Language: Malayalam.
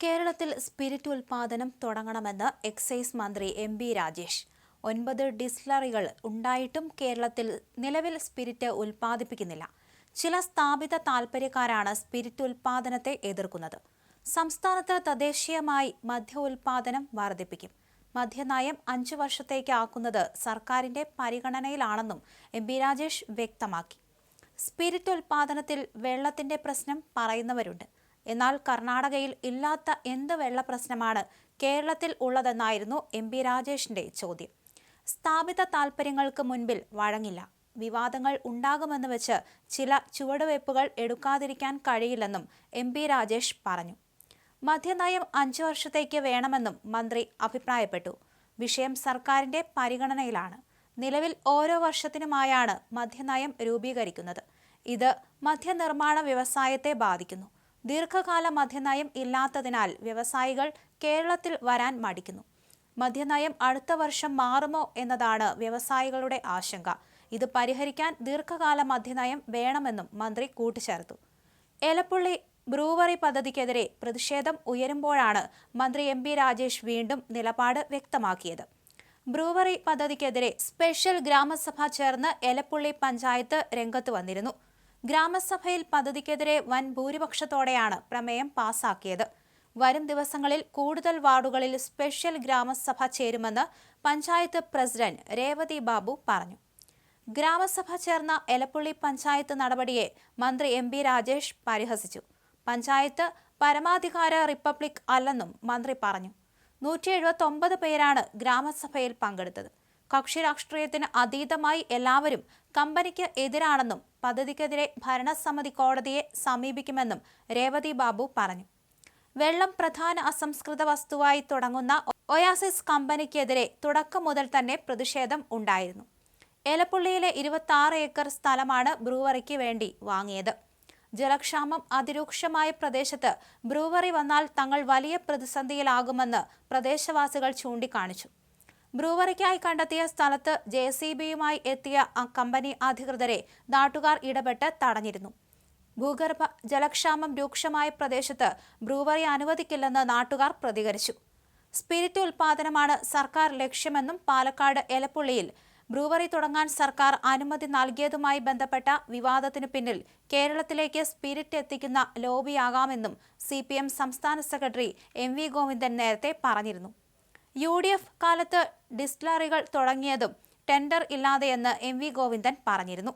കേരളത്തിൽ സ്പിരിറ്റ് ഉൽപാദനം തുടങ്ങണമെന്ന് എക്സൈസ് മന്ത്രി എം ബി രാജേഷ്. ഒൻപത് ഡിസ്ലറികൾ ഉണ്ടായിട്ടും കേരളത്തിൽ നിലവിൽ സ്പിരിറ്റ് ഉൽപ്പാദിപ്പിക്കുന്നില്ല ചില സ്ഥാപിത താൽപ്പര്യക്കാരാണ് സ്പിരിറ്റ് ഉൽപാദനത്തെ എതിർക്കുന്നത്. സംസ്ഥാനത്ത് തദ്ദേശീയമായി മദ്യ ഉൽപാദനം വർദ്ധിപ്പിക്കും മദ്യനയം അഞ്ചു വർഷത്തേക്ക് ആക്കുന്നത് സർക്കാരിന്റെ പരിഗണനയിലാണെന്നും എം ബി രാജേഷ് വ്യക്തമാക്കി. സ്പിരിറ്റ് ഉൽപാദനത്തിൽ വെള്ളത്തിന്റെ പ്രശ്നം പറയുന്നവരുണ്ട്. എന്നാൽ കർണാടകയിൽ ഇല്ലാത്ത എന്ത് വെള്ള പ്രശ്നമാണ് കേരളത്തിൽ ഉള്ളതെന്നായിരുന്നു എം പി രാജേഷിന്റെ ചോദ്യം. സ്ഥാപിത താൽപ്പര്യങ്ങൾക്ക് മുൻപിൽ വഴങ്ങില്ല. വിവാദങ്ങൾ ഉണ്ടാകുമെന്ന് വെച്ച് ചില ചുവടുവയ്പ്പുകൾ എടുക്കാതിരിക്കാൻ കഴിയില്ലെന്നും എം പി രാജേഷ് പറഞ്ഞു. മദ്യനയം അഞ്ചു വർഷത്തേക്ക് വേണമെന്നും മന്ത്രി അഭിപ്രായപ്പെട്ടു. വിഷയം സർക്കാരിന്റെ പരിഗണനയിലാണ്. നിലവിൽ ഓരോ വർഷത്തിനുമായാണ് മദ്യനയം രൂപീകരിക്കുന്നത്. ഇത് മദ്യനിർമ്മാണ വ്യവസായത്തെ ബാധിക്കുന്നു. ദീർഘകാല മദ്യനയം ഇല്ലാത്തതിനാൽ വ്യവസായികൾ കേരളത്തിൽ വരാൻ മടിക്കുന്നു. മദ്യനയം അടുത്ത വർഷം മാറുമോ എന്നതാണ് വ്യവസായികളുടെ ആശങ്ക. ഇത് പരിഹരിക്കാൻ ദീർഘകാല മദ്യനയം വേണമെന്നും മന്ത്രി കൂട്ടിച്ചേർത്തു. എലപ്പുള്ളി ബ്രൂവറി പദ്ധതിക്കെതിരെ പ്രതിഷേധം ഉയരുമ്പോഴാണ് മന്ത്രി എം പി രാജേഷ് വീണ്ടും നിലപാട് വ്യക്തമാക്കിയത്. ബ്രൂവറി പദ്ധതിക്കെതിരെ സ്പെഷ്യൽ ഗ്രാമസഭ ചേർന്ന് എലപ്പുള്ളി പഞ്ചായത്ത് രംഗത്ത് വന്നിരുന്നു. ഗ്രാമസഭയിൽ പദ്ധതിക്കെതിരെ വൻ ഭൂരിപക്ഷത്തോടെയാണ് പ്രമേയം പാസാക്കിയത്. വരും ദിവസങ്ങളിൽ കൂടുതൽ വാർഡുകളിൽ സ്പെഷ്യൽ ഗ്രാമസഭ ചേരുമെന്ന് പഞ്ചായത്ത് പ്രസിഡന്റ് രേവതി ബാബു പറഞ്ഞു. ഗ്രാമസഭ ചേർന്ന എലപ്പുള്ളി പഞ്ചായത്ത് നടപടിയെ മന്ത്രി എം ബി രാജേഷ് പരിഹസിച്ചു. പഞ്ചായത്ത് പരമാധികാര റിപ്പബ്ലിക് അല്ലെന്നും മന്ത്രി പറഞ്ഞു. നൂറ്റി എഴുപത്തൊമ്പത് പേരാണ് ഗ്രാമസഭയിൽ പങ്കെടുത്തത്. കക്ഷി രാഷ്ട്രീയത്തിന് അതീതമായി എല്ലാവരും കമ്പനിക്ക് എതിരാണെന്നും പദ്ധതിക്കെതിരെ ഭരണസമിതി കോടതിയെ സമീപിക്കുമെന്നും രേവതി ബാബു പറഞ്ഞു. വെള്ളം പ്രധാന അസംസ്കൃത വസ്തുവായി തുടങ്ങുന്ന ഒയാസിസ് കമ്പനിക്കെതിരെ തുടക്കം മുതൽ തന്നെ പ്രതിഷേധം ഉണ്ടായിരുന്നു. ഏലപ്പുള്ളിയിലെ ഇരുപത്തി ആറ് ഏക്കർ സ്ഥലമാണ് ബ്രൂവറിക്ക് വേണ്ടി വാങ്ങിയത്. ജലക്ഷാമം അതിരൂക്ഷമായ പ്രദേശത്ത് ബ്രൂവറി വന്നാൽ തങ്ങൾ വലിയ പ്രതിസന്ധിയിലാകുമെന്ന് പ്രദേശവാസികൾ ചൂണ്ടിക്കാണിച്ചു. ബ്രൂവറിക്കായി കണ്ടെത്തിയ സ്ഥലത്ത് ജെ സി ബിയുമായി എത്തിയ കമ്പനി അധികൃതരെ നാട്ടുകാർ ഇടപെട്ട് തടഞ്ഞിരുന്നു. ഭൂഗർഭ ജലക്ഷാമം രൂക്ഷമായ പ്രദേശത്ത് ബ്രൂവറി അനുവദിക്കില്ലെന്ന് നാട്ടുകാർ പ്രതികരിച്ചു. സ്പിരിറ്റ് ഉൽപാദനമാണ് സർക്കാർ ലക്ഷ്യമെന്നും പാലക്കാട് എലപ്പുള്ളിയിൽ ബ്രൂവറി തുടങ്ങാൻ സർക്കാർ അനുമതി നൽകിയതുമായി ബന്ധപ്പെട്ട വിവാദത്തിനു പിന്നിൽ കേരളത്തിലേക്ക് സ്പിരിറ്റ് എത്തിക്കുന്ന ലോബിയാകാമെന്നും സി സംസ്ഥാന സെക്രട്ടറി എം വി ഗോവിന്ദൻ നേരത്തെ പറഞ്ഞിരുന്നു. യു ഡി എഫ് കാലത്ത് ഡിസ്റ്റിലറികൾ തുടങ്ങിയതും ടെൻഡർ ഇല്ലാതെയെന്ന് എം വി ഗോവിന്ദൻ പറഞ്ഞിരുന്നു